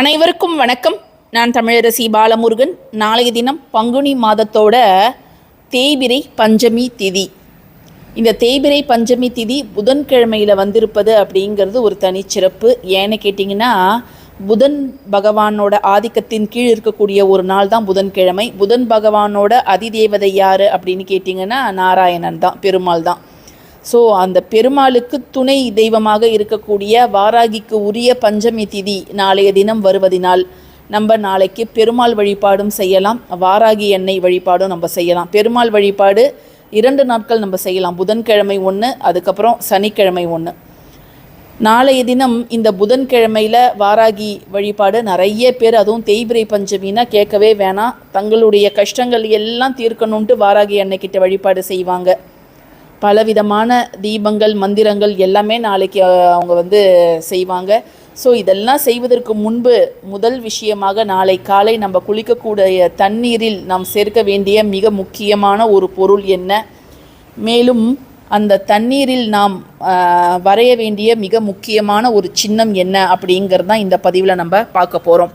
அனைவருக்கும் வணக்கம். நான் தமிழரசி பாலமுருகன். நாளைய தினம் பங்குனி மாதத்தோட தேய்பிரை பஞ்சமி திதி. இந்த தேய்பிரை பஞ்சமி திதி புதன்கிழமையில் வந்திருப்பது அப்படிங்கிறது ஒரு தனிச்சிறப்பு. ஏன்னு கேட்டிங்கன்னா புதன் பகவானோட ஆதிக்கத்தின் கீழ் இருக்கக்கூடிய ஒரு நாள் தான் புதன்கிழமை. புதன் பகவானோட அதிதேவதை யார் அப்படின்னு கேட்டிங்கன்னா நாராயணன் தான் பெருமாள் தான். ஸோ அந்த பெருமாளுக்கு துணை தெய்வமாக இருக்கக்கூடிய வாராகிக்கு உரிய பஞ்சமி திதி நாளைய தினம் வருவதினால் நம்ம நாளைக்கு பெருமாள் வழிபாடும் செய்யலாம் வாராகி எண்ணெய் வழிபாடும் நம்ம செய்யலாம். பெருமாள் வழிபாடு இரண்டு நாட்கள் நம்ம செய்யலாம். புதன்கிழமை ஒன்று அதுக்கப்புறம் சனிக்கிழமை ஒன்று நாளைய தினம் இந்த புதன்கிழமையில் வாராகி வழிபாடு நிறைய பேர் அதுவும் தேய்பிரை பஞ்சமின்னா கேட்கவே வேணாம். தங்களுடைய கஷ்டங்கள் எல்லாம் தீர்க்கணுன்ட்டு வாராகி அன்னைக்கிட்ட வழிபாடு செய்வாங்க. பலவிதமான தீபங்கள் மந்திரங்கள் எல்லாமே நாளைக்கு அவங்க வந்து செய்வாங்க. ஸோ இதெல்லாம் செய்வதற்கு முன்பு முதல் விஷயமாக நாளை காலை நம்ம குளிக்கக்கூடிய தண்ணீரில் நாம் சேர்க்க வேண்டிய மிக முக்கியமான ஒரு பொருள் என்ன? மேலும் அந்த தண்ணீரில் நாம் வரைய வேண்டிய மிக முக்கியமான ஒரு சின்னம் என்ன அப்படிங்கிறது தான் இந்த பதிவில் நம்ம பார்க்க போகிறோம்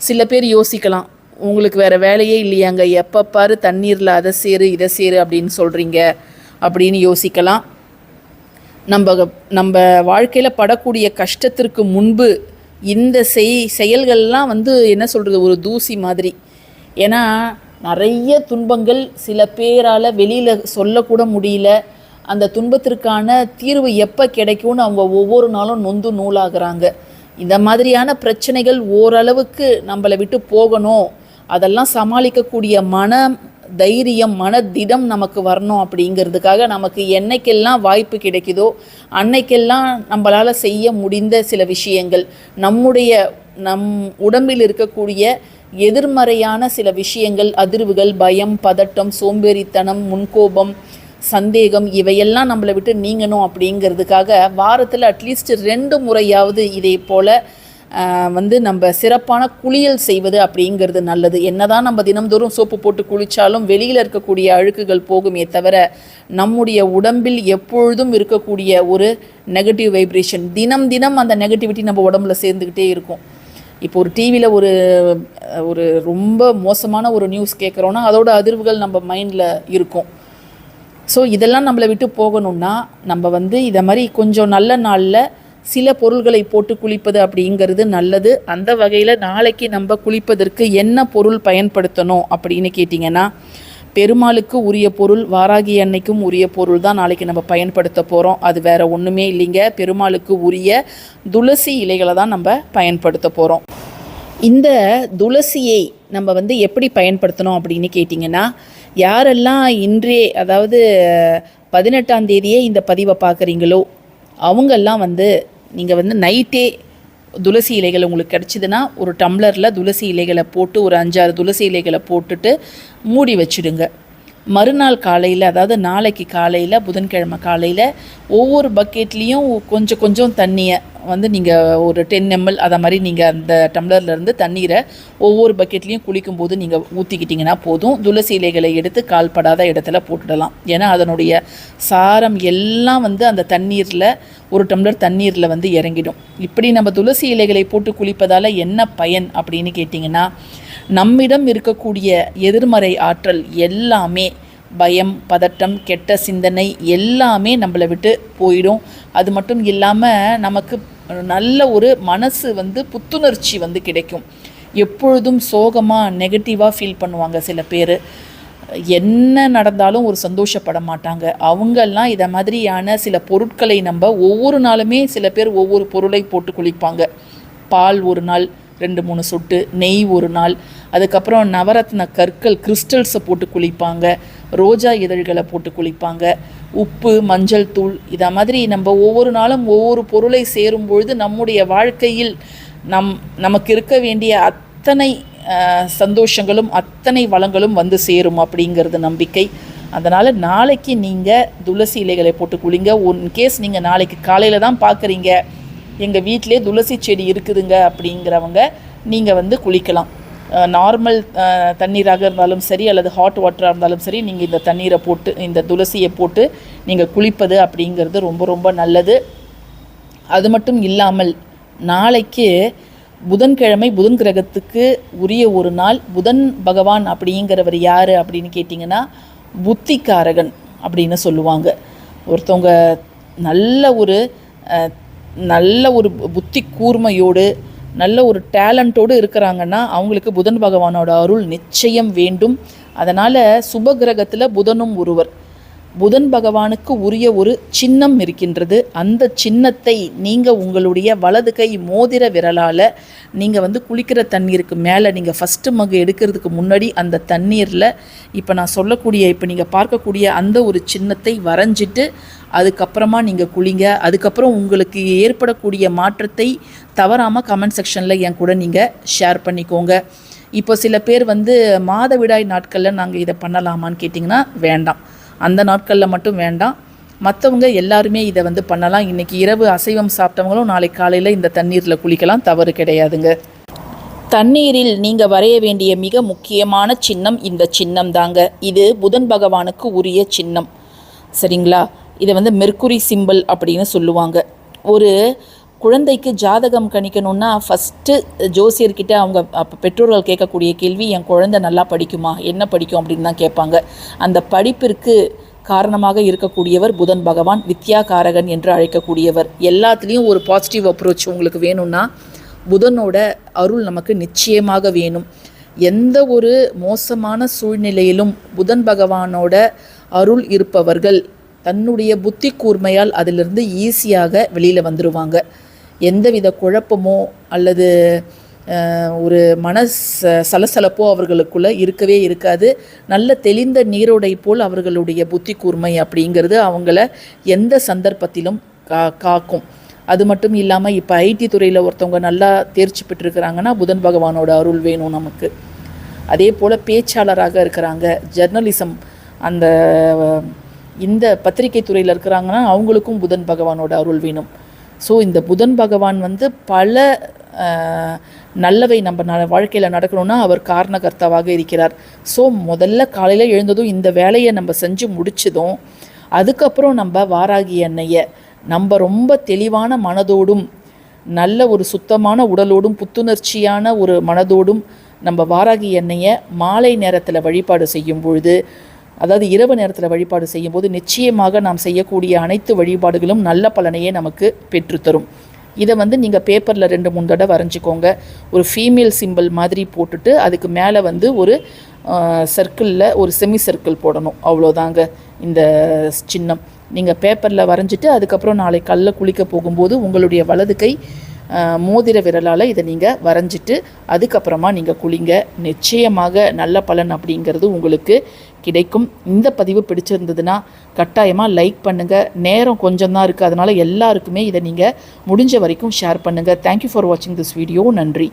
சில பேர் யோசிக்கலாம் உங்களுக்கு வேறு வேலையே இல்லையாங்க எப்போ பாரு தண்ணீரில் அதை சேரு இதை சேரு அப்படின்னு சொல்கிறீங்க அப்படின்னு யோசிக்கலாம். நம்ம நம்ம வாழ்க்கையில் படக்கூடிய கஷ்டத்திற்கு முன்பு இந்த செய் செயல்கள்லாம் வந்து என்ன சொல்கிறது ஒரு தூசி மாதிரி. ஏன்னா நிறைய துன்பங்கள் சில பேரால் வெளியில் சொல்லக்கூட முடியல. அந்த துன்பத்திற்கான தீர்வு எப்போ கிடைக்கும்னு அவங்க ஒவ்வொரு நாளும் நொந்து நூலாகிறாங்க. இந்த மாதிரியான பிரச்சனைகள் ஓரளவுக்கு நம்மளை விட்டு போகணும். அதெல்லாம் சமாளிக்கக்கூடிய மன தைரியம் மனதிடம் நமக்கு வரணும் அப்படிங்கிறதுக்காக நமக்கு என்னைக்கெல்லாம் வாய்ப்பு கிடைக்குதோ அன்னைக்கெல்லாம் நம்மளால் செய்ய முடிந்த சில விஷயங்கள் நம்முடைய நம் உடம்பில் இருக்கக்கூடிய எதிர்மறையான சில விஷயங்கள் அதிர்வுகள் பயம் பதட்டம் சோம்பேறித்தனம் முன்கோபம் சந்தேகம் இவையெல்லாம் நம்மளை விட்டு நீங்கணும் அப்படிங்கிறதுக்காக வாரத்தில் அட்லீஸ்ட் ரெண்டு முறையாவது இதே போல் வந்து நம்ம சிறப்பான குளியல் செய்வது அப்படிங்கிறது நல்லது. என்னதான் நம்ம தினம்தோறும் சோப்பு போட்டு குளித்தாலும் வெளியில் இருக்கக்கூடிய அழுக்குகள் போகுமே தவிர நம்முடைய உடம்பில் எப்பொழுதும் இருக்கக்கூடிய ஒரு நெகட்டிவ் வைப்ரேஷன் தினம் தினம் அந்த நெகட்டிவிட்டி நம்ம உடம்புல சேர்ந்துக்கிட்டே இருக்கும். இப்போ ஒரு டிவியில் ஒரு ஒரு ரொம்ப மோசமான ஒரு நியூஸ் கேட்குறோன்னா அதோட அதிர்வுகள் நம்ம மைண்டில் இருக்கும். ஸோ இதெல்லாம் நம்மளை விட்டு போகணுன்னா நம்ம வந்து இதை மாதிரி கொஞ்சம் நல்ல நாளில் சில பொருள்களை போட்டு குளிப்பது அப்படிங்கிறது நல்லது. அந்த வகையில் நாளைக்கு நம்ம குளிப்பதற்கு என்ன பொருள் பயன்படுத்தணும் அப்படின்னு கேட்டிங்கன்னா பெருமாளுக்கு உரிய பொருள் வாராகி அன்னைக்கும் உரிய பொருள் தான் நாளைக்கு நம்ம பயன்படுத்த போகிறோம் அது வேறு ஒன்றுமே இல்லைங்க. பெருமாளுக்கு உரிய துளசி இலைகளை தான் நம்ம பயன்படுத்த போகிறோம் இந்த துளசியை நம்ம வந்து எப்படி பயன்படுத்தணும் அப்படின்னு கேட்டிங்கன்னா யாரெல்லாம் இன்றே அதாவது பதினெட்டாம் தேதியே இந்த பதிவை பார்க்குறீங்களோ அவங்கெல்லாம் வந்து நீங்கள் வந்து நைட்டே துளசி இலைகள் உங்களுக்கு கிடச்சிதுன்னா ஒரு டம்ளரில் துளசி இலைகளை போட்டு ஒரு அஞ்சாறு துளசி இலைகளை போட்டுட்டு மூடி வச்சுடுங்க. மறுநாள் காலையில் அதாவது நாளைக்கு காலையில் புதன்கிழமை காலையில் ஒவ்வொரு பக்கெட்லேயும் கொஞ்சம் கொஞ்சம் தண்ணியை வந்து நீங்கள் ஒரு டென் எம்எல் அதை மாதிரி நீங்கள் அந்த டம்ளர்லேருந்து தண்ணீரை ஒவ்வொரு பக்கெட்லேயும் குளிக்கும்போது நீங்கள் ஊற்றிக்கிட்டிங்கன்னா போதும். துளசி இலைகளை எடுத்து கால்படாத இடத்துல போட்டுடலாம். ஏன்னா அதனுடைய சாரம் எல்லாம் வந்து அந்த தண்ணீரில் ஒரு டம்ளர் தண்ணீரில் வந்து இறங்கிடும். இப்படி நம்ம துளசி இலைகளை போட்டு குளிப்பதால் என்ன பயன் அப்படின்னு கேட்டிங்கன்னா நம்மிடம் இருக்கக்கூடிய எதிர்மறை ஆற்றல் எல்லாமே பயம் பதட்டம் கெட்ட சிந்தனை எல்லாமே நம்மளை விட்டு போயிடும். அது மட்டும் இல்லாமல் நமக்கு நல்ல ஒரு மனசு வந்து புத்துணர்ச்சி வந்து கிடைக்கும். எப்பொழுதும் சோகமாக நெகட்டிவாக ஃபீல் பண்ணுவாங்க சில பேர். என்ன நடந்தாலும் ஒரு சந்தோஷப்பட மாட்டாங்க. அவங்கெல்லாம் இதை மாதிரியான சில பொருட்களை நம்ம ஒவ்வொரு நாளுமே சில பேர் ஒவ்வொரு பொருளை போட்டு குளிப்பாங்க. பால் ஒரு நாள் ரெண்டு மூணு சொட்டு நெய் ஒரு நாள். அதுக்கப்புறம் நவரத்ன கற்கள் கிறிஸ்டல்ஸை போட்டு குளிப்பாங்க. ரோஜா இதழ்களை போட்டு குளிப்பாங்க. உப்பு மஞ்சள் தூள் இதை மாதிரி நம்ம ஒவ்வொரு நாளும் ஒவ்வொரு பொருளை சேரும் பொழுது நம்முடைய வாழ்க்கையில் நம் நமக்கு இருக்க வேண்டிய அத்தனை சந்தோஷங்களும் அத்தனை வளங்களும் வந்து சேரும் அப்படிங்கிறது நம்பிக்கை. அதனால் நாளைக்கு நீங்கள் துளசி இலைகளை போட்டு குளிங்க. ஒன் கேஸ் நீங்கள் நாளைக்கு காலையில் தான் பார்க்குறீங்க எங்கள் வீட்டிலே துளசி செடி இருக்குதுங்க அப்படிங்கிறவங்க நீங்கள் வந்து குளிக்கலாம். நார்மல் தண்ணீராக இருந்தாலும் சரி அல்லது ஹாட் வாட்டராக இருந்தாலும் சரி நீங்கள் இந்த தண்ணீரை போட்டு இந்த துளசியை போட்டு நீங்கள் குளிப்பது அப்படிங்கிறது ரொம்ப ரொம்ப நல்லது. அது மட்டும் இல்லாமல் நாளைக்கு புதன்கிழமை புதன் கிரகத்துக்கு உரிய ஒரு நாள் புதன் பகவான் அப்படிங்கிறவர் யார் அப்படின்னு கேட்டிங்கன்னா புத்திக்காரகன் அப்படின்னு சொல்லுவாங்க. ஒருத்தவங்க நல்ல ஒரு நல்ல ஒரு புத்தி கூர்மையோடு நல்ல ஒரு டேலண்ட்டோடு இருக்கிறாங்கன்னா அவங்களுக்கு புதன் பகவானோட அருள் நிச்சயம் வேண்டும். அதனால் சுப கிரகத்தில் புதனும் ஒருவர். புதன் பகவானுக்கு உரிய ஒரு சின்னம் இருக்கின்றது. அந்த சின்னத்தை நீங்கள் உங்களுடைய வலது கை மோதிர விரலால் நீங்கள் வந்து குளிக்கிற தண்ணீருக்கு மேலே நீங்கள் ஃபஸ்ட்டு மகு எடுக்கிறதுக்கு முன்னாடி அந்த தண்ணீரில் இப்போ நான் சொல்லக்கூடிய இப்போ நீங்கள் பார்க்கக்கூடிய அந்த ஒரு சின்னத்தை வரைஞ்சிட்டு அதுக்கப்புறமா நீங்கள் குளிங்க. அதுக்கப்புறம் உங்களுக்கு ஏற்படக்கூடிய மாற்றத்தை தவறாமல் கமெண்ட் செக்ஷனில் என் கூட நீங்கள் ஷேர் பண்ணிக்கோங்க. இப்போ சில பேர் வந்து மாதவிடாய் நாட்களில் நாங்கள் இதை பண்ணலாமான்னு கேட்டிங்கன்னா வேண்டாம். அந்த நாட்களில் மட்டும் வேண்டாம். மற்றவங்க எல்லாருமே இதை வந்து பண்ணலாம். இன்றைக்கி இரவு அசைவம் சாப்பிட்டவங்களும் நாளைக்கு காலையில் இந்த தண்ணீரில் குளிக்கலாம். தவறு கிடையாதுங்க. தண்ணீரில் நீங்கள் வரைய வேண்டிய மிக முக்கியமான சின்னம் இந்த சின்னம் தாங்க. இது புதன் பகவானுக்கு உரிய சின்னம். சரிங்களா? இதை வந்து மெர்க்குரி சிம்பிள் அப்படின்னு சொல்லுவாங்க. ஒரு குழந்தைக்கு ஜாதகம் கணிக்கணும்னா ஃபஸ்ட்டு ஜோசியர்கிட்ட அவங்க பெற்றோர்கள் கேட்கக்கூடிய கேள்வி என் குழந்தை நல்லா படிக்குமா? என்ன படிக்கும்? அப்படின்னு தான் கேட்பாங்க. அந்த படிப்பிற்கு காரணமாக இருக்கக்கூடியவர் புதன் பகவான் வித்யாகாரகன் என்று அழைக்கக்கூடியவர். எல்லாத்துலேயும் ஒரு பாசிட்டிவ் அப்ரோச் உங்களுக்கு வேணும்னா புதனோட அருள் நமக்கு நிச்சயமாக வேணும். எந்த ஒரு மோசமான சூழ்நிலையிலும் புதன் பகவானோட அருள் இருப்பவர்கள் தன்னுடைய புத்தி கூர்மையால் அதிலிருந்து ஈஸியாக வெளியில் வந்துடுவாங்க எந்தவித குழப்பமோ அல்லது ஒரு மன ச- சலசலப்போ அவர்களுக்குள்ளே இருக்கவே இருக்காது. நல்ல தெளிந்த நீரோடை போல் அவர்களுடைய புத்தி கூர்மை அப்படிங்கிறது அவங்கள எந்த சந்தர்ப்பத்திலும் கா காக்கும். அது மட்டும் இல்லாமல் இப்போ ஐடி துறையில் ஒருத்தவங்க நல்லா தேர்ச்சி பெற்றிருக்கிறாங்கன்னா புதன் பகவானோட அருள் வேணும் நமக்கு. அதே போல் பேச்சாளராக இருக்கிறாங்க ஜெர்னலிசம் அந்த இந்த பத்திரிகை துறையில் இருக்கிறாங்கன்னா அவங்களுக்கும் புதன் பகவானோட அருள் வேணும். ஸோ இந்த புதன் பகவான் வந்து பல நல்லவை நம்ம ந வாழ்க்கையில் நடக்கணும்னா அவர் காரணகர்த்தாவாக இருக்கிறார். ஸோ முதல்ல காலையில் எழுந்ததும் இந்த வேலையை நம்ம செஞ்சு முடிச்சதும் அதுக்கப்புறம் நம்ம வாராகி எண்ணெயை நம்ம ரொம்ப தெளிவான மனதோடும் நல்ல ஒரு சுத்தமான உடலோடும் புத்துணர்ச்சியான ஒரு மனதோடும் நம்ம வாராகி எண்ணெயை மாலை நேரத்தில் வழிபாடு செய்யும் பொழுது அதாவது இரவு நேரத்தில் வழிபாடு செய்யும்போது நிச்சயமாக நாம் செய்யக்கூடிய அனைத்து வழிபாடுகளும் நல்ல பலனையே நமக்கு பெற்றுத்தரும். இதை வந்து நீங்கள் பேப்பரில் ரெண்டு மூணு தடவை வரைஞ்சிக்கோங்க. ஒரு ஃபீமேல் சிம்பிள் மாதிரி போட்டுட்டு அதுக்கு மேலே வந்து ஒரு சர்க்கிளில் ஒரு செமி சர்க்கிள் போடணும். அவ்வளோதாங்க இந்த சின்னம். நீங்கள் பேப்பரில் வரைஞ்சிட்டு அதுக்கப்புறம் நாளை கல்லில் குளிக்க போகும்போது உங்களுடைய வலது கை மோதிர விரலால் இதை நீங்கள் வரைஞ்சிட்டு அதுக்கப்புறமா நீங்கள் குளிங்க. நிச்சயமாக நல்ல பலன் அப்படிங்கிறது உங்களுக்கு கிடைக்கும். இந்த பதிவு பிடிச்சிருந்ததுன்னா கட்டாயமாக லைக் பண்ணுங்கள் நேரம் கொஞ்சம் தான் இருக்குது அதனால் எல்லாருக்குமே இதை நீங்கள் முடிஞ்ச வரைக்கும் ஷேர் பண்ணுங்கள் தேங்க்யூ ஃபார் வாட்சிங் திஸ் வீடியோ நன்றி.